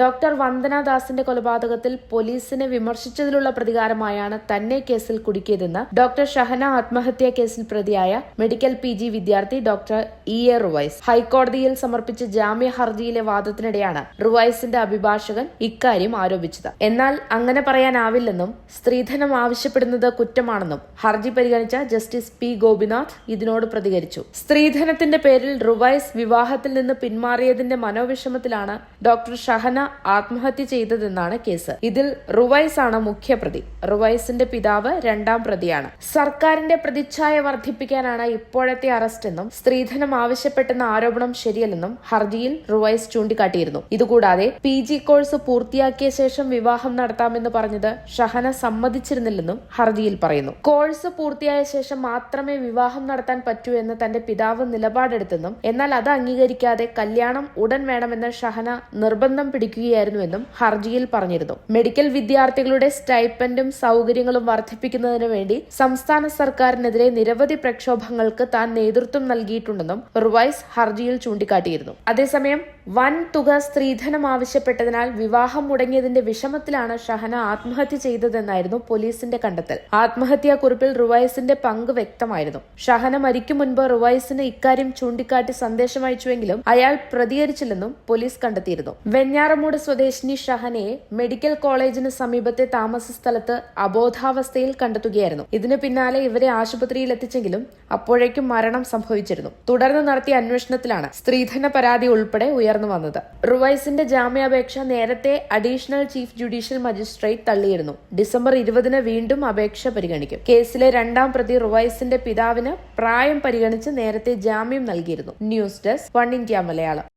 Doctor Vandana ദാസിന്റെ കൊലപാതകത്തിൽ പോലീസിനെ വിമർശിച്ചതിലുള്ള പ്രതികാരമായാണ് തന്നെ കേസിൽ കുടുക്കിയതെന്ന് ഡോക്ടർ ഷഹന ആത്മഹത്യാ കേസിൽ പ്രതിയായ മെഡിക്കൽ പി ജി വിദ്യാർത്ഥി ഡോക്ടർ ഇ എ റുവൈസ്. ഹൈക്കോടതിയിൽ സമർപ്പിച്ച ജാമ്യ ഹർജിയിലെ വാദത്തിനിടെയാണ് റുവൈസിന്റെ അഭിഭാഷകൻ ഇക്കാര്യം ആരോപിച്ചത്. എന്നാൽ അങ്ങനെ പറയാനാവില്ലെന്നും സ്ത്രീധനം ആവശ്യപ്പെടുന്നത് കുറ്റമാണെന്നും ഹർജി പരിഗണിച്ച ജസ്റ്റിസ് പി ഗോപിനാഥ് ഇതിനോട് പ്രതികരിച്ചു. സ്ത്രീധനത്തിന്റെ പേരിൽ റുവൈസ് വിവാഹത്തിൽ നിന്ന് പിന്മാറിയതിന്റെ മനോവിഷമത്തിലാണ് ഡോക്ടർ ഷഹന ആത്മഹത്യ ചെയ്തതെന്നാണ് കേസ്. ഇതിൽ റുവൈസ് ആണ് മുഖ്യപ്രതി റുവൈസിന്റെ പിതാവ് രണ്ടാം പ്രതിയാണ്. സർക്കാരിന്റെ പ്രതിച്ഛായ വർദ്ധിപ്പിക്കാനാണ് ഇപ്പോഴത്തെ അറസ്റ്റെന്നും സ്ത്രീധനം ആവശ്യപ്പെട്ടെന്ന ആരോപണം ശരിയല്ലെന്നും ഹർജിയിൽ റുവൈസ് ചൂണ്ടിക്കാട്ടിയിരുന്നു. ഇതുകൂടാതെ പി ജി കോഴ്സ് പൂർത്തിയാക്കിയ ശേഷം വിവാഹം നടത്താമെന്ന് പറഞ്ഞത് ഷഹന സമ്മതിച്ചിരുന്നില്ലെന്നും ഹർജിയിൽ പറയുന്നു. കോഴ്സ് പൂർത്തിയായ ശേഷം മാത്രമേ വിവാഹം നടത്താൻ പറ്റൂ എന്ന് തന്റെ പിതാവ് നിലപാടെടുത്തെന്നും എന്നാൽ അത് അംഗീകരിക്കാതെ കല്യാണം ഉടൻ വേണമെന്ന് ഷഹന നിർബന്ധം പിടിക്കുകയായിരുന്നുവെന്നും ഹർജിയിൽ പറഞ്ഞിരുന്നു. മെഡിക്കൽ വിദ്യാർത്ഥികളുടെ സ്റ്റൈപ്പൻഡും സൗകര്യങ്ങളും വർദ്ധിപ്പിക്കുന്നതിനു വേണ്ടി സംസ്ഥാന സർക്കാരിനെതിരെ നിരവധി പ്രക്ഷോഭങ്ങൾക്ക് താൻ നേതൃത്വം നൽകിയിട്ടുണ്ടെന്നും റുവൈസ് ഹർജിയിൽ ചൂണ്ടിക്കാട്ടിയിരുന്നു. അതേസമയം വൻ തുക സ്ത്രീധനം ആവശ്യപ്പെട്ടതിനാൽ വിവാഹം മുടങ്ങിയതിന്റെ വിഷമത്തിലാണ് ഷഹന ആത്മഹത്യ ചെയ്തതെന്നായിരുന്നു പോലീസിന്റെ കണ്ടെത്തൽ. ആത്മഹത്യാ കുറിപ്പിൽ റുവൈസിന്റെ പങ്ക് വ്യക്തമായിരുന്നു. ഷഹന മരിക്കും മുൻപ് റുവൈസിന് ഇക്കാര്യം ചൂണ്ടിക്കാട്ടി സന്ദേശം അയച്ചുവെങ്കിലും അയാൾ പ്രതികരിച്ചില്ലെന്നും പോലീസ് കണ്ടെത്തിയിരുന്നു. വെഞ്ഞാറമൂട് സ്വദേശിനി ഷഹനയെ മെഡിക്കൽ കോളേജിന് സമീപത്തെ താമസ സ്ഥലത്ത് അബോധാവസ്ഥയിൽ കണ്ടെത്തുകയായിരുന്നു. ഇതിനു പിന്നാലെ ഇവരെ ആശുപത്രിയിൽ എത്തിച്ചെങ്കിലും അപ്പോഴേക്കും മരണം സംഭവിച്ചിരുന്നു. തുടർന്ന് നടത്തിയ അന്വേഷണത്തിലാണ് സ്ത്രീധന പരാതി ഉൾപ്പെടെ ഉയർന്നു വന്നത്. റുവൈസിന്റെ ജാമ്യാപേക്ഷ നേരത്തെ അഡീഷണൽ ചീഫ് ജുഡീഷ്യൽ മജിസ്ട്രേറ്റ് തള്ളിയിരുന്നു. ഡിസംബർ ഇരുപതിന് വീണ്ടും അപേക്ഷ പരിഗണിക്കും. കേസിലെ രണ്ടാം പ്രതി റുവൈസിന്റെ പിതാവിന് പ്രായം പരിഗണിച്ച് നേരത്തെ ജാമ്യം നൽകിയിരുന്നു. News desk one India Malayalam.